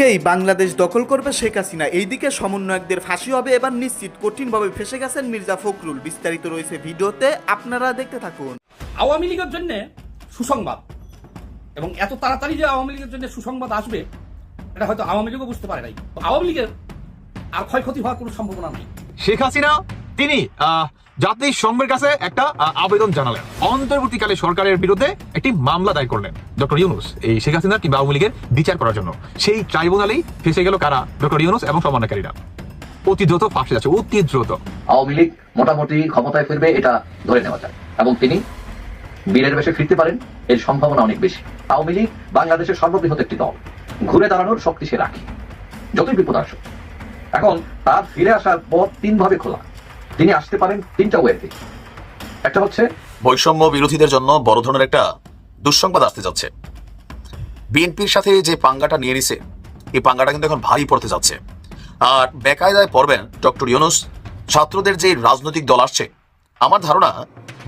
আজকেই বাংলাদেশ দখল করবে শেখ হাসিনা। এইদিকে সমন্বয়কদের ফাঁসি হবে এবার নিশ্চিত কঠিনভাবে ফেসে গেছেন মির্জা ফখরুল। বিস্তারিত রয়েছে ভিডিওতে আপনারা দেখতে থাকুন। আওয়ামী লীগের জন্য সুসংবাদ এবং এত তাড়াতাড়ি যে আওয়ামী লীগের জন্য সুসংবাদ আসবে এটা হয়তো আওয়ামী লীগও বুঝতে পারে নাই। আওয়ামী লীগের আর ক্ষয়ক্ষতি হওয়ার কোনো সম্ভাবনা নাই। শেখ হাসিনা তিনি আহ, জাতিসংঘের কাছে একটা আবেদন জানালেন। অন্তর্বর্তীকালে সরকারের বিরুদ্ধে একটি মামলা দায়ের করলেন ডক্টর ইউনুস, এই শেখ হাসিনা কিংবা আওয়ামী লীগের বিচার করার জন্য। সেই ট্রাইব্যুনালেই ফেসে গেল কারা? ডক্টর ইউনুস এবং সমন্বয়কারীরা। অতি দ্রুত ফাঁসে যাচ্ছে, অতি দ্রুত। আওয়ামী লীগ মোটামুটি ক্ষমতায় ফিরবে, এটা ধরে নেওয়া যায়। এবং তিনি বীরের বেশে ফিরতে পারেন, এর সম্ভাবনা অনেক বেশি। আওয়ামী লীগ বাংলাদেশের সর্ববৃহৎ একটি দল। ঘুরে দাঁড়ানোর শক্তি সে রাখে, যতই বিপদ আসুক। এখন তার ফিরে আসার পথ তিনভাবে খোলা। তিনি আসতে পারেন তিনটা ওয়েতে। একটা হচ্ছে বৈষম্য বিরোধীদের জন্য বড় ধরনের একটা দুঃসংবাদ আসতে যাচ্ছে। বিএনপির সাথে যে পাঙ্গাটা নিয়ে নিছে, এই পাঙ্গাটা কিন্তু এখন ভারী পড়তে যাচ্ছে। আর বেকায়দায় পড়বেন ডক্টর ইউনুস, ছাত্রদের যে রাজনৈতিক দল আসছে আমার ধারণা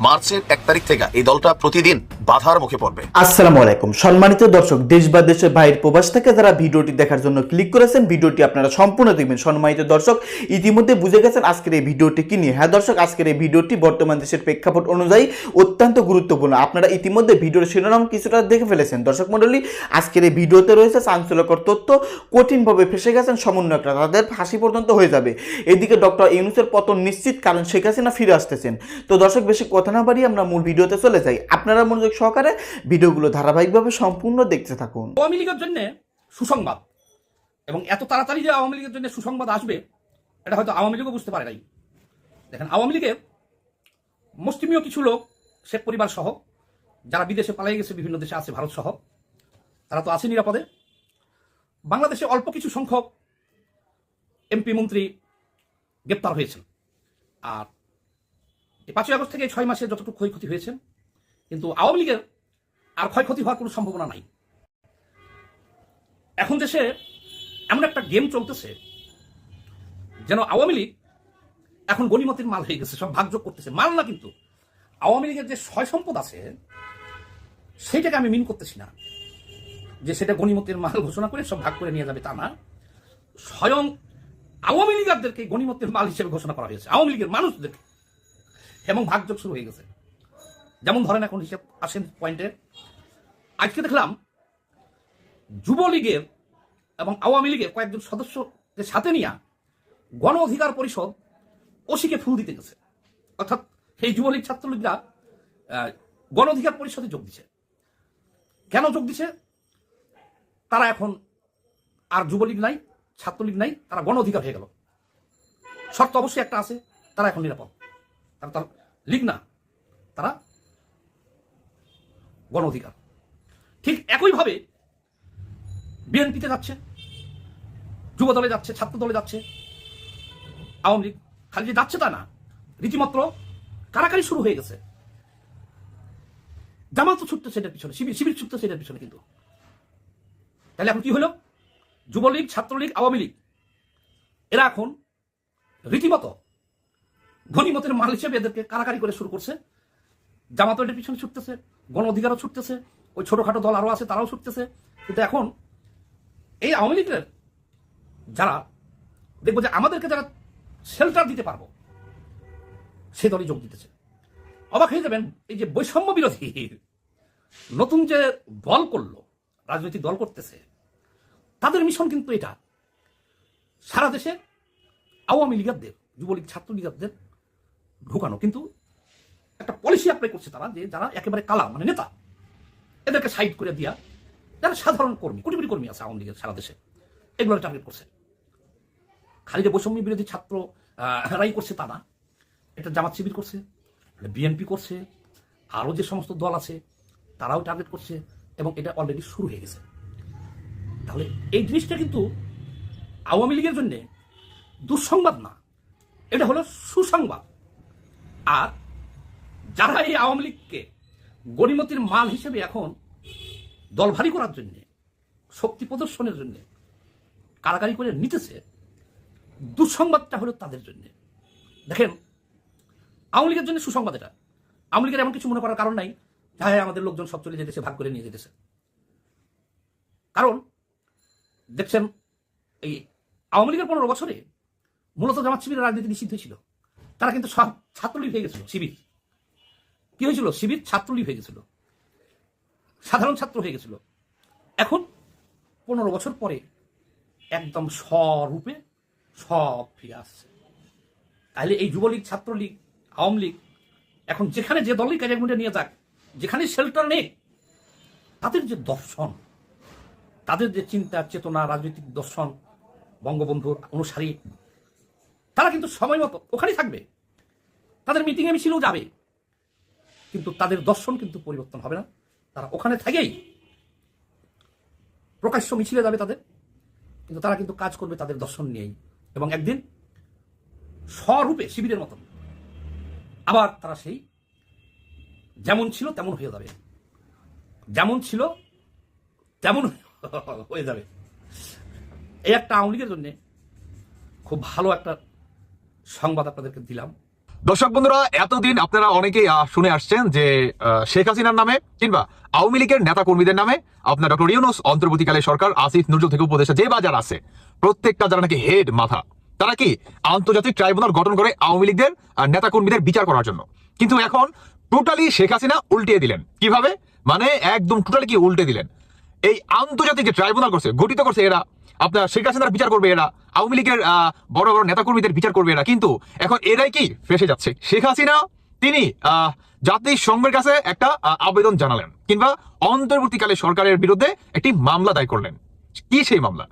মার্চের এক তারিখ থেকে এই দলটা প্রতিদিন বাধার মুখে পড়বে। আসসালামু আলাইকুম। সম্মানিত দর্শক, দেশ বা দেশের বাইরের প্রবাস থেকে যারা ভিডিওটি দেখার জন্য ক্লিক করেছেন, ভিডিওটি আপনারা সম্পূর্ণ দেখবেন। সম্মানিত দর্শক, ইতিমধ্যে বুঝে গেছেন আজকের এই ভিডিওটি কি নিয়ে। হ্যাঁ দর্শক, আজকের এই ভিডিওটি বর্তমান দেশের প্রেক্ষাপট অনুযায়ী অত্যন্ত গুরুত্বপূর্ণ। আপনারা ইতিমধ্যে ভিডিওর শিরোনাম কিছুটা দেখে ফেলেছেন। দর্শক মণ্ডলী, আজকের এই ভিডিওতে রয়েছে চাঞ্চল্যকর তথ্য। কঠিনভাবে ফেসে গেছেন সমন্বয়করা। তাদের ফাঁসি পর্যন্ত হয়ে যাবে। এদিকে ডক্টর ইউনুসের পতন নিশ্চিত, কারণ শেখ হাসিনা ফিরে আসতেছেন। তো দর্শক, বেশি কথা না বাড়িয়ে আমরা মূল ভিডিওতে চলে যাই। আপনারা মনোযোগ সহকারে ভিডিওগুলো ধারাবাহিকভাবে সম্পূর্ণ দেখতে থাকুন। আওয়ামী লীগের জন্য সুসংবাদ এবং এত তাড়াতাড়ি যে আওয়ামী লীগের জন্য সুসংবাদ আসবে, এটা হয়তো আওয়ামী লীগও বুঝতে পারে নাই। দেখেন, আওয়ামী লীগের মুসলিমীয় কিছু লোক, শেখ পরিবার সহ, যারা বিদেশে পালিয়ে গেছে, বিভিন্ন দেশে আছে, ভারত সহ, তারা তো আছে নিরাপদে। বাংলাদেশে অল্প কিছু সংখ্যক এমপি মন্ত্রী গ্রেপ্তার হয়েছেন। আর এই পাঁচই আগস্ট থেকে ছয় মাসে যতটুকু ক্ষয়ক্ষতি হয়েছে, কিন্তু আওয়ামী লীগের আর ক্ষয়ক্ষতি হওয়ার কোনো সম্ভাবনা নাই। এখন দেশে এমন একটা গেম চলতেছে, যেন আওয়ামী লীগ এখন গণিমতির মাল হয়ে গেছে, সব ভাগযোগ করতেছে। মাল না কিন্তু, আওয়ামী লীগের যে সয় সম্পদ আছে, সেইটাকে আমি মিন করতেছি না, যে সেটা গণিমতের মাল ঘোষণা করে সব ভাগ করে নিয়ে যাবে তা না। স্বয়ং আওয়ামী লীগারদেরকে গণিমতের মাল হিসেবে ঘোষণা করা হয়েছে, আওয়ামী লীগের মানুষদেরকে। এবং ভাগযোগ শুরু হয়ে গেছে। যেমন ধরেন এখন হিসেব আসেন পয়েন্টে। আজকে দেখলাম যুবলীগের এবং আওয়ামী লীগের কয়েকজন সদস্যকে সাথে নিয়ে গণ অধিকার পরিষদ ওসিকে ফুল দিতে গেছে। অর্থাৎ সেই যুবলীগ ছাত্রলীগরা গণ অধিকার পরিষদে যোগ দিছে। কেন যোগ দিছে? তারা এখন আর যুবলীগ নাই, ছাত্রলীগ নাই, তারা গণ অধিকার হয়ে গেল। শর্ত অবশ্যই একটা আছে, তারা এখন নিরাপদ। তারা তার লীগ না। তারা গণ অধিকার। ঠিক একইভাবে বিএনপিতে যাচ্ছে যুব দলে যাচ্ছে ছাত্র দলে যাচ্ছে, আওয়ামী লীগ। খালি যে যাচ্ছে তা না রীতিমাত্র কারাকারি শুরু হয়ে গেছে। জামাত ছুটতেছে সেটার পিছনে, শিবির শিবির ছুটতেছে এটার পিছনে কিন্তু। তাহলে এখন কি হলো? যুবলীগ, ছাত্রলীগ, আওয়ামী লীগ, এরা এখন রীতিমতো ঘনীমতের মাল হিসেবে এদেরকে কারাকারি করে শুরু করছে। জামাত এটার পিছনে ছুটতেছে, গণ অধিকারও ছুটতেছে, ওই ছোটখাটো দল আরও আছে তারাও ছুটতেছে। কিন্তু এখন এই আওয়ামী লীগের যারা, দেখব যে আমাদেরকে যারা শেল্টার দিতে পারব, সে দলই যোগ দিতেছে। অবাক হয়ে যাবেন, এই যে বৈষম্য বিরোধী, নতুন যে দল করল, রাজনৈতিক দল করতেছে, তাদের মিশন কিন্তু এটা। সারা দেশে আওয়ামী লীগারদের যুবলীগ ছাত্রলীগারদের ঢুকানো, কিন্তু একটা পলিসি অ্যাপ্লাই করছে তারা যে যারা একেবারে কালা মানে নেতা, এদেরকে সাইড করে দিয়া যারা সাধারণ কর্মী কোটি কোটি কর্মী আছে আওয়ামী লীগের, সারা দেশে এগুলো টার্গেট করছে। খালি যে বৈষম্য বিরোধী ছাত্র রাই করছে তা না। এটা জামাত শিবির করছে বিএনপি করছে, আরও যে সমস্ত দল আছে, তারাও টার্গেট করছে, এবং এটা অলরেডি শুরু হয়ে গেছে। তাহলে এই জিনিসটা কিন্তু আওয়ামী লীগের জন্যে দুঃসংবাদ না, এটা হলো সুসংবাদ। আর যারা এই আওয়ামী লীগকে গণিমতির মাল হিসেবে এখন দল ভারী করার জন্য, শক্তি প্রদর্শনের জন্য কারাগারি করে নিতেছে, দুঃসংবাদটা হলো তাদের জন্য। দেখেন, আওয়ামী লীগের জন্য সুসংবাদ এটা। আওয়ামী লীগের এমন কিছু মনে করার কারণ নাই হ্যাঁ আমাদের লোকজন সব চলে যেতেছে, ভাগ করে নিয়ে যেতেছে। কারণ, দেখছেন, এই আওয়ামী লীগের পনেরো বছরে মূলত জামাত শিবিরের রাজনীতি নিষিদ্ধ ছিল। তারা কিন্তু সব ছাত্রলীগ হয়ে গেছিল, শিবির। কি হয়েছিল? শিবির ছাত্রলীগ হয়ে গেছিল। সাধারণ ছাত্র হয়ে গেছিল। এখন পনেরো বছর পরে একদম স্বরূপে সব ফিরে আসছে। তাহলে এই যুবলীগ, ছাত্রলীগ, আওয়ামী লীগ, এখন যেখানে যে দলই কাজাগুন্ডে নিয়ে যাক, যেখানে শেল্টার নেই, তাদের যে দর্শন, তাদের যে চিন্তা, চেতনা, রাজনৈতিক দর্শন, বঙ্গবন্ধুর অনুসারী তারা কিন্তু সময় মতো ওখানেই থাকবে। তাদের মিটিংয়ে মিছিলেও যাবে। কিন্তু তাদের দর্শন কিন্তু পরিবর্তন হবে না। তারা ওখানে থেকেই প্রকাশ্য মিছিলে যাবে তাদের। কিন্তু তারা কিন্তু কাজ করবে তাদের দর্শন নিয়েই। এবং একদিন স্বরূপে শিবিরের মতন আবার তারা সেই যেমন ছিল তেমন হয়ে যাবে। যেমন ছিল তেমন হয়ে যাবে। এই একটা আওয়ামী লীগের জন্য খুব ভালো একটা সংবাদ আপনাদেরকে দিলাম। দর্শক বন্ধুরা, এতদিন আপনারা অনেকেই শুনে আসছেন যে শেখ হাসিনার নামে কিংবা আওয়ামী লীগের নেতা কর্মীদের নামে আপনার ডক্টর ইউনুস অন্তর্বর্তীকালে সরকার, আসিফ নজরুল থেকে উপদেশে যে বাজার আছে, প্রত্যেকটা যারা নাকি হেড মাথা, তারা কি আন্তর্জাতিক ট্রাইব্যুনাল গঠন করে আওয়ামী লীগদের নেতা কর্মীদের বিচার করার জন্য? কিন্তু এখন টোটালি শেখ হাসিনা উল্টিয়ে দিলেন। কীভাবে? মানে একদম টোটালি কি উল্টে দিলেন? এই আন্তর্জাতিক যে ট্রাইব্যুনাল করছে, গঠিত করছে এরা, আপনার শেখ হাসিনার বিচার করবে এরা, আওয়ামী লীগের বড় বড় নেতাকর্মীদের বিচার করবে এরা। কিন্তু এখন এরাই কি ফেসে যাচ্ছে? শেখ হাসিনা, তিনি জাতিসংঘের কাছে একটা আবেদন জানালেন কিংবা অন্তর্বর্তীকালে সরকারের বিরুদ্ধে একটি মামলা দায় করলেন। কি সেই মামলা?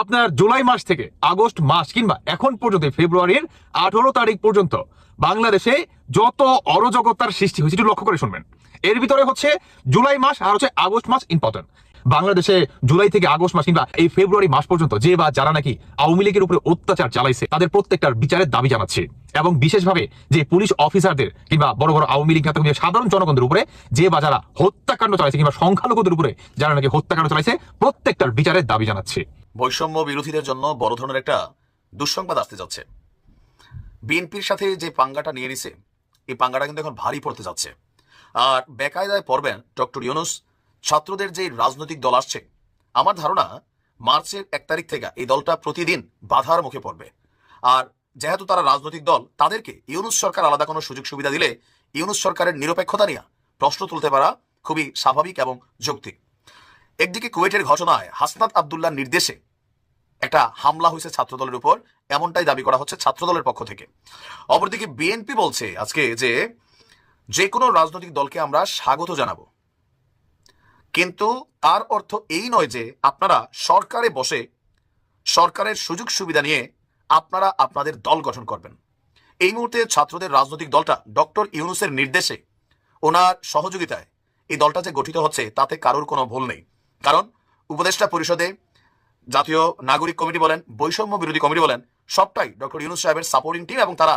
আপনার জুলাই মাস থেকে আগস্ট মাস কিংবা এখন পর্যন্ত, ফেব্রুয়ারির আঠারো তারিখ পর্যন্ত বাংলাদেশে যত অরাজকতার সৃষ্টি হয়েছে, একটু লক্ষ্য করে শুনবেন। এর ভিতরে হচ্ছে জুলাই মাস আর হচ্ছে আগস্ট মাস ইম্পর্টেন্ট বাংলাদেশে জুলাই থেকে আগস্ট মাস কিংবা এই ফেব্রুয়ারি মাস পর্যন্ত যে বা যারা নাকি আওয়ামী লীগের উপরে অত্যাচার চালাইছে, তাদের প্রত্যেকটার বিচারের দাবি জানাচ্ছে। এবং বিশেষভাবে যে পুলিশ অফিসারদের কিংবা বড় বড় আওয়ামী লীগ নেতা সাধারণ জনগণদের উপরে যে বা যারা হত্যাকাণ্ড চালাইছে কিংবা সংখ্যালঘুদের উপরে যারা নাকি হত্যাকাণ্ড চালাইছে, প্রত্যেকটার বিচারের দাবি জানাচ্ছে। বৈষম্য বিরোধীদের জন্য বড় ধরনের একটা দুঃসংবাদ আসতে যাচ্ছে। বিএনপির সাথে যে পাঙ্গাটা নিয়ে নিছে, এই পাঙ্গাটা কিন্তু এখন ভারী পড়তে যাচ্ছে। আর বেকায়দায় পড়বেন ডক্টর ইউনুস ছাত্রদের যে রাজনৈতিক দল আসছে, আমার ধারণা মার্চের এক তারিখ থেকে এই দলটা প্রতিদিন বাধার মুখে পড়বে। আর যেহেতু তারা রাজনৈতিক দল, তাদেরকে ইউনুস সরকার আলাদা কোনো সুযোগ সুবিধা দিলে ইউনুস সরকারের নিরপেক্ষতা নিয়ে প্রশ্ন তুলতে পারা খুবই স্বাভাবিক এবং যৌক্তিক। একদিকে কুয়েটের ঘটনায় হাসনাত আবদুল্লাহ নির্দেশে একটা হামলা হয়েছে ছাত্রদলের উপর, এমনটাই দাবি করা হচ্ছে ছাত্রদলের পক্ষ থেকে। অপরদিকে বিএনপি বলছে আজকে যে যে কোনো রাজনৈতিক দলকে আমরা স্বাগত জানাব। কিন্তু তার অর্থ এই নয় যে আপনারা সরকারে বসে সরকারের সুযোগ সুবিধা নিয়ে আপনারা আপনাদের দল গঠন করবেন। এই মুহূর্তে ছাত্রদের রাজনৈতিক দলটা ডক্টর ইউনুসের নির্দেশে ওনার সহযোগিতায় এই দলটা যে গঠিত হচ্ছে তাতে কারোর কোনো ভুল নেই। কারণ উপদেষ্টা পরিষদে জাতীয় নাগরিক কমিটি বলেন, বৈষম্য বিরোধী কমিটি বলেন, সবটাই ডক্টর ইউনুস সাহেবের সাপোর্টিং টিম এবং তারা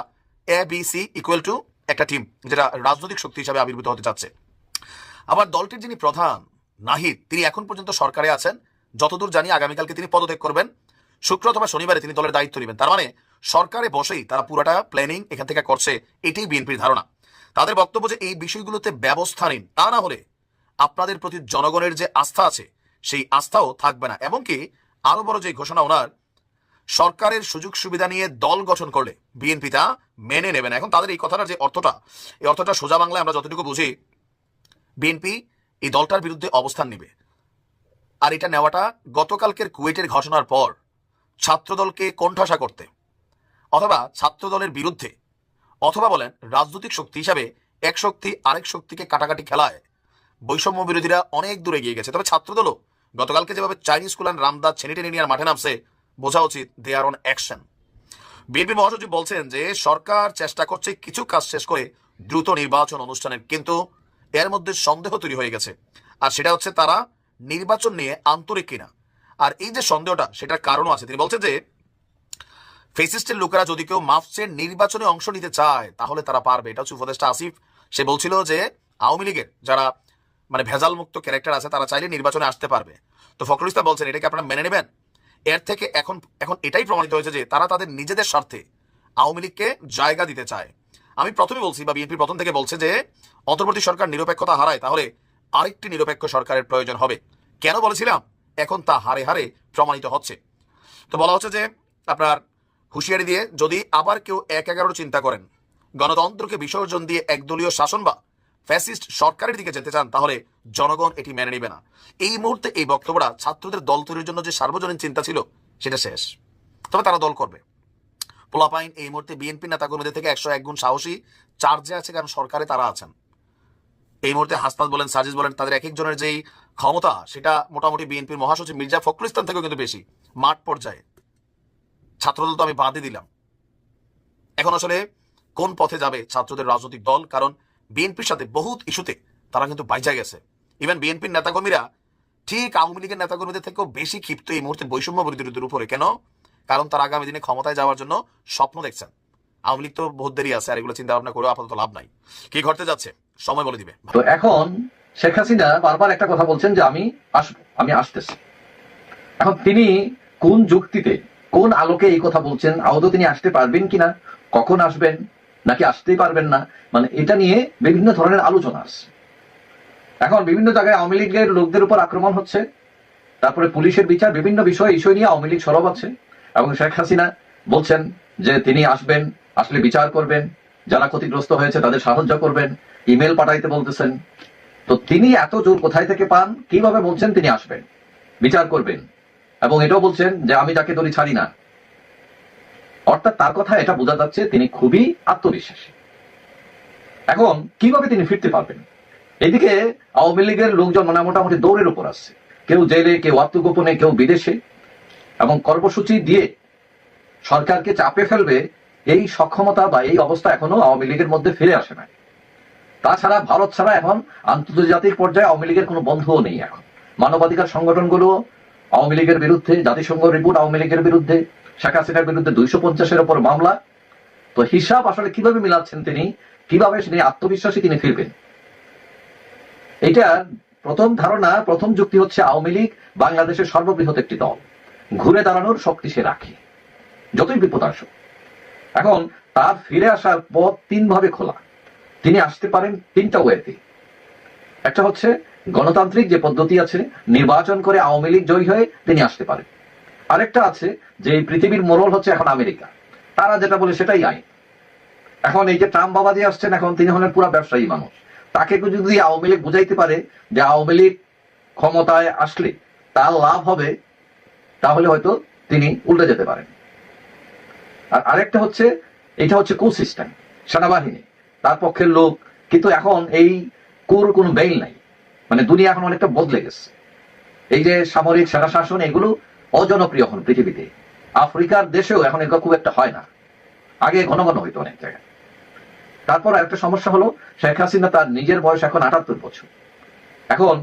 A B C equal to একটা টিম যেটা রাজনৈতিক শক্তি হিসাবে আবির্ভূত হতে যাচ্ছে আবার দলটির যিনি প্রধান নাহিদ, তিনি এখন পর্যন্ত সরকারে আছেন। যতদূর জানি আগামীকালকে তিনি পদত্যাগ করবেন। শুক্র অথবা শনিবারে তিনি দলের দায়িত্ব নেবেন। তার মানে সরকারে বসেই তারা পুরাটা প্ল্যানিং এখান থেকে করছে, এটাই বিএনপির ধারণা। তাদের বক্তব্য যে এই বিষয়গুলোতে ব্যবস্থা নিন, তা না হলে আপনাদের প্রতি জনগণের যে আস্থা আছে, সেই আস্থাও থাকবে না। এমনকি আরও বড় যে ঘোষণা ওনার, সরকারের সুযোগ সুবিধা নিয়ে দল গঠন করলে বিএনপি তা মেনে নেবেন এখন তাদের এই কথাটার যে অর্থটা, এই অর্থটা সোজা বাংলায় আমরা যতটুকু বুঝি, বিএনপি এই দলটার বিরুদ্ধে অবস্থান নেবে। আর এটা নেওয়াটা গতকালকের কুয়েটের ঘটনার পর ছাত্রদলকে কোণঠাসা করতে। অথবা ছাত্রদলের বিরুদ্ধে। অথবা বলেন, রাজনৈতিক শক্তি হিসাবে এক শক্তি আরেক শক্তিকে কাটাকাটি খেলায় বৈষম্য বিরোধীরা অনেক দূরে এগিয়ে গেছে। তবে ছাত্রদলও গতকালকে যেভাবে চাইনিজ অ্যান্ড রামদাস ছেনে টেনে নিয়ে মাঠে নামছে, বোঝা উচিত they are on action BNP মহাসচিব বলছেন যে সরকার চেষ্টা করছে কিছু কাজ শেষ করে দ্রুত নির্বাচন অনুষ্ঠানের। কিন্তু এর মধ্যে সন্দেহ তৈরি হয়ে গেছে। আর সেটা হচ্ছে তারা নির্বাচন নিয়ে আন্তরিক কিনা। আর এই যে সন্দেহটা, সেটার কারণও আছে। তিনি বলছেন যে, ফেসিস্টের লোকেরা যদি কেউ মার্চের নির্বাচনে অংশ নিতে চায়, তাহলে তারা পারবে। এটা হচ্ছে উপদেষ্টা আসিফ। সে বলছিল যে, আওয়ামী লীগের যারা মানে ভেজাল মুক্ত ক্যারেক্টার আছে, তারা চাইলে নির্বাচনে আসতে পারবে। তো ফখরুল ইসলাম বলছেন এটাকে আপনারা মেনে নেবেন? এর থেকে এখন এখন এটাই প্রমাণিত হয়েছে যে, তারা তাদের নিজেদের স্বার্থে আওয়ামী লীগকে জায়গা দিতে চায়। আমি প্রথমে বলছি, বা বিএনপি প্রথম থেকে বলছে যে অন্তর্বর্তী সরকার নিরপেক্ষতা হারায়, তাহলে আরেকটি নিরপেক্ষ সরকারের প্রয়োজন হবে। কেন বলেছিলাম? এখন তা হারে হারে প্রমাণিত হচ্ছে। তো বলা হচ্ছে যে, আপনার হুঁশিয়ারি দিয়ে যদি আবার কেউ এক এগারো চিন্তা করেন, গণতন্ত্রকে বিসর্জন দিয়ে একদলীয় শাসন বা ফ্যাসিস্ট সরকারের দিকে যেতে চান, তাহলে জনগণ এটি মেনে নেবে না। এই মুহূর্তে এই বক্তব্যটা ছাত্রদের দল তৈরির জন্য যে সার্বজনীন চিন্তা ছিল, সেটা শেষ। তবে তারা দল করবে। পোলাপাইন এই মুহূর্তে বিএনপি নেতাকর্মীদের থেকে একশো এক গুণ সাহসী, চার্জে আছে কারণ সরকারে তারা আছেন। এই মুহূর্তে হাসপাত বলেন সাজিজ বলেন, তাদের এক একজনের যেই ক্ষমতা, সেটা মোটামুটি বিএনপির মহাসচিব মির্জা ফখরুল ইসলাম থেকেও কিন্তু বেশি, মাঠ পর্যায়ে। ছাত্রদল তো আমি বাদই দিলাম। এখন আসলে কোন পথে যাবে ছাত্রদের রাজনৈতিক দল? কারণ বিএনপির সাথে বহুত ইস্যুতে তারা কিন্তু বাইজা গেছে। ইভেন বিএনপির নেতাকর্মীরা ঠিক আওয়ামী লীগের নেতাকর্মীদের থেকেও বেশি ক্ষিপ্ত এই মুহূর্তে বৈষম্য বিরোধীদের উপরে। কেন? কারণ তারা আগামী দিনে ক্ষমতায় যাওয়ার জন্য স্বপ্ন দেখছেন। আওয়ামী লীগ তো বহুত দেরি আছে, আর এগুলো চিন্তা ভাবনা করে আপাতত লাভ নাই। কি ঘটতে যাচ্ছে? সময় বলে দিবে। তো এখন শেখ হাসিনা বারবার একটা কথা বলছেন যে আমি আসব আমি আসতেছি। এখন তিনি কোন যুক্তিতে, কোন আলোকে এই কথা বলছেন? আদৌ তিনি আসতে পারবেন কিনা? কখন আসবেন? নাকি আসতেই পারবেন না? মানে এটা নিয়ে বিভিন্ন ধরনের আলোচনা আছে। এখন বিভিন্ন জায়গায় আওয়ামী লীগের লোকদের উপর আক্রমণ হচ্ছে। তারপরে পুলিশের বিচার, বিভিন্ন বিষয় ইস্যু নিয়ে আওয়ামী লীগ সরব আছে। এবং শেখ হাসিনা বলছেন যে তিনি আসবেন, আসলে বিচার করবেন, যারা ক্ষতিগ্রস্ত হয়েছে তাদের সাহায্য করবেন। ইমেল পাঠাইতে বলতেছেন, তো তিনি এত জোর কোথায় থেকে পান? কীভাবে বলছেন তিনি আসবেন? বিচার করবেন। এবং এটাও বলছেন যে, আমি যাকে ধরি ছাড়ি না। অর্থাৎ তার কথা এটা বোঝা যাচ্ছে, তিনি খুবই আত্মবিশ্বাসী। এখন, কীভাবে তিনি ফিরতে পারবেন? এদিকে আওয়ামী লীগের লোকজন মানে মোটামুটি দৌড়ের উপর আসছে। কেউ জেলে, কেউ আত্মগোপনে, কেউ বিদেশে। এবং কর্মসূচি দিয়ে সরকারকে চাপে ফেলবে, এই সক্ষমতা বা এই অবস্থা এখনও আওয়ামী লীগের মধ্যে ফিরে আসে না তাছাড়া ভারত ছাড়া এখন আন্তর্জাতিক পর্যায়ে আওয়ামী লীগের কোনো বন্ধুও নেই এখন। মানবাধিকার সংগঠনগুলো আওয়ামী লীগের বিরুদ্ধে, জাতিসংঘ রিপোর্ট আওয়ামী লীগের বিরুদ্ধে, শেখ হাসিনার বিরুদ্ধে দুইশো পঞ্চাশের ওপর মামলা। তো হিসাব আসলে কীভাবে মিলাচ্ছেন তিনি? কীভাবে তিনি আত্মবিশ্বাসী তিনি ফিরবেন? এটা প্রথম ধারণা, প্রথম যুক্তি হচ্ছে আওয়ামী লীগ বাংলাদেশের সর্ববৃহৎ একটি দল। ঘুরে দাঁড়ানোর শক্তি সে রাখে। যতই বিপদ আসুক এখন তার ফিরে আসার পথ তিন ভাবে খোলা। তিনি আসতে পারেন তিনটা ওয়েতে। একটা হচ্ছে গণতান্ত্রিক যে পদ্ধতি আছে, নির্বাচন করে আওয়ামী লীগ জয়ী হয়ে তিনি আসতে পারেন। আরেকটা আছে যে পৃথিবীর মোড়ল হচ্ছে এখন আমেরিকা। তারা যেটা বলে সেটাই আইন। এখন এই যে ট্রাম্প বাবাজি আসছেন, এখন তিনি হলেন পুরা ব্যবসায়ী মানুষ। তাকে যদি আওয়ামী লীগ বুঝাইতে পারে যে আওয়ামী লীগ ক্ষমতায় আসলে তার লাভ হবে, তাহলে হয়তো তিনি উল্টে যেতে পারেন। আর আরেকটা হচ্ছে, এটা হচ্ছে কু সিস্টেম, সেনাবাহিনী। তার পক্ষের লোক, কিন্তু এখন এই কুর কোনো বেইল নাই। মানে দুনিয়া এখন অনেকটা বদলে গেছে। এই যে সামরিক সেনা শাসন এগুলো অজনপ্রিয় এখন পৃথিবীতে। আফ্রিকার দেশেও এখন এগুলো খুব একটা হয় না। আগে ঘন ঘন হইতো অনেক জায়গায়। তারপর একটা সমস্যা হলো, শেখ হাসিনা তার নিজের বয়স এখন আটাত্তর বছর। এখন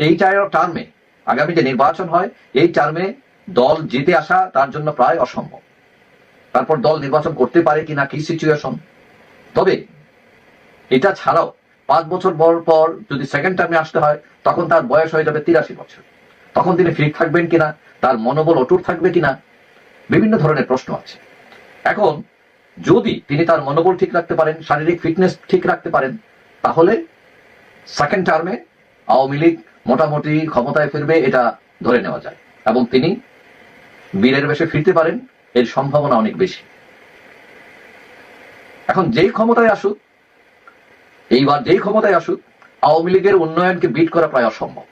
এই টার্মে, আগামী যে নির্বাচন হয়, এই টার্মে দল জিতে আসা তার জন্য প্রায় অসম্ভব। তারপর দল নির্বাচন করতে পারে কিনা কি সিচুয়েশন তবে এটা ছাড়াও পাঁচ বছর পর পর যদি সেকেন্ড টার্মে আসতে হয়, তখন তার বয়স হয়ে যাবে তিরাশি বছর। তখন তিনি ফিট থাকবেন কিনা, তার মনোবল অটুট থাকবে কিনা, বিভিন্ন ধরনের প্রশ্ন আছে। এখন যদি তিনি তার মনোবল ঠিক রাখতে পারেন, শারীরিক ফিটনেস ঠিক রাখতে পারেন, তাহলে সেকেন্ড টার্মে আওয়ামী লীগ মোটামুটি ক্ষমতায় ফিরবে, এটা ধরে নেওয়া যায়। এবং তিনি বীরের বেশে ফিরতে পারেন, এর সম্ভাবনা অনেক বেশি। এখন যেই ক্ষমতায় আসুক এইবার যেই ক্ষমতায় আসুক, আওয়ামী লীগের উন্নয়নকে বিট করা প্রায় অসম্ভব।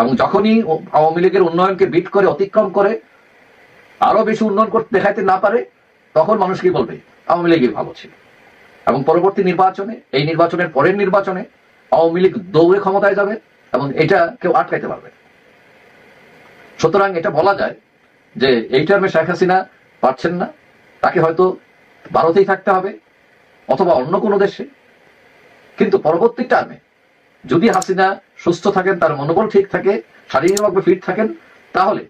এবং যখনই আওয়ামী লীগের উন্নয়নকে বিট করে, অতিক্রম করে আরও বেশি উন্নয়ন করতে দেখাইতে না পারে, তখন মানুষ কি বলবে? আওয়ামী লীগই ভালো ছিল। এবং পরবর্তী নির্বাচনে, এই নির্বাচনের পরের নির্বাচনে আওয়ামী লীগ দৌড়ে ক্ষমতায় যাবে এবং এটা কেউ আটকাইতে পারবে সুতরাং এটা বলা যায় যে, এই টার্মে শেখ হাসিনা পারছেন না। তাকে হয়তো ভারতেই থাকতে হবে, অথবা অন্য কোনো দেশে। কিন্তু পরবর্তী টার্মে যদি হাসিনা সুস্থ থাকেন, তার মনোবল ঠিক থাকে, শারীরিকভাবে ফিট থাকেন, তাহলে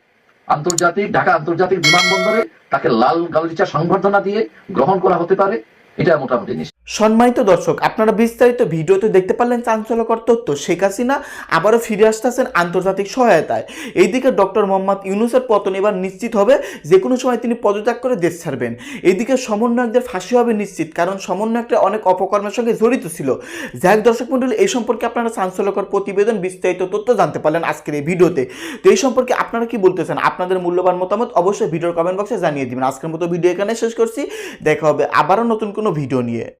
আন্তর্জাতিক, ঢাকা আন্তর্জাতিক বিমানবন্দরে তাকে লাল গালিচা সংবর্ধনা দিয়ে গ্রহণ করা হতে পারে। এটা মোটামুটি নিশ্চিত। সম্মানিত দর্শক, আপনারা বিস্তারিত ভিডিওতে দেখতে পারলেন চাঞ্চল্যকর তথ্য। শেখ হাসিনা আবারও ফিরে আসতেছেন আন্তর্জাতিক সহায়তায়। এইদিকে ডক্টর মোহাম্মদ ইউনুসের পতন এবার নিশ্চিত হবে যে কোনো সময় তিনি পদত্যাগ করে দেশ ছাড়বেন। এইদিকে সমন্বয়কদের ফাঁসি হবে নিশ্চিত, কারণ সমন্বয়করা অনেক অপকর্মের সঙ্গে জড়িত ছিল। যাই হোক দর্শক মন্ডলী এই সম্পর্কে আপনারা চাঞ্চল্যকর প্রতিবেদন, বিস্তারিত তথ্য জানতে পারলেন আজকের এই ভিডিওতে। তো এই সম্পর্কে আপনারা কি বলতেছেন? আপনাদের মূল্যবান মতামত অবশ্যই ভিডিওর কমেন্ট বক্সে জানিয়ে দিবেন। আজকের মতো ভিডিও এখানে শেষ করছি। দেখা হবে আবারও নতুন কোনো ভিডিও নিয়ে।